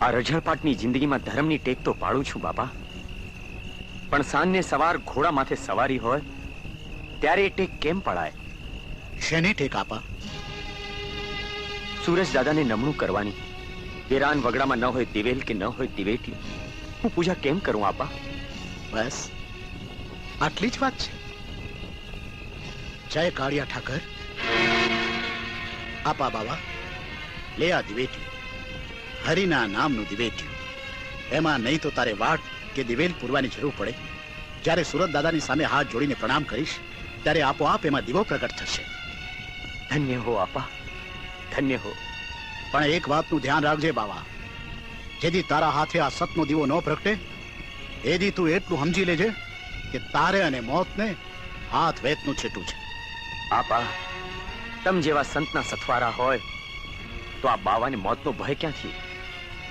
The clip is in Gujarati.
આ રઝળપાટની જિંદગીમાં ધર્મની ટેક તો પાડું છું બાપા. પણ સાંજને સવાર ઘોડા માથે સવારી હોય ત્યારે એ ટેક કેમ પડાય? શેની ટેક આપા? સૂરજ દાદાને નમણું કરવાની. વેરાન વગડામાં ન હોય દિવેલ કે ન હોય દિવેટી હું પૂજા કેમ કરું આપા? બસ. આટલી જ વાત છે. જય કાળિયા ઠાકર. આપા બાવા લે આ દિવેટ્યું હરિના નામનું દિવેટ્યું. એમાં નહીં તો તારે વાટ કે દિવેલ પૂરવાની જરૂર પડે. જ્યારે સુરત દાદાની સામે હાથ જોડીને પ્રણામ કરીશ ત્યારે આપોઆપ એમાં દીવો પ્રગટ થશે. ધન્ય હો આપા. ધન્ય હો. પણ એક વાતનું ધ્યાન રાખજે બાવા. જેથી તારા હાથે આ સતનો દીવો ન પ્રગટે એથી તું એટલું સમજી લેજે કે તારે અને મોતને હાથ વેતનું છેટું છે. આપા તમ જેવા સંતના સથવારા હોય તો આ બાવાની મોતનો ભય ક્યાંથી?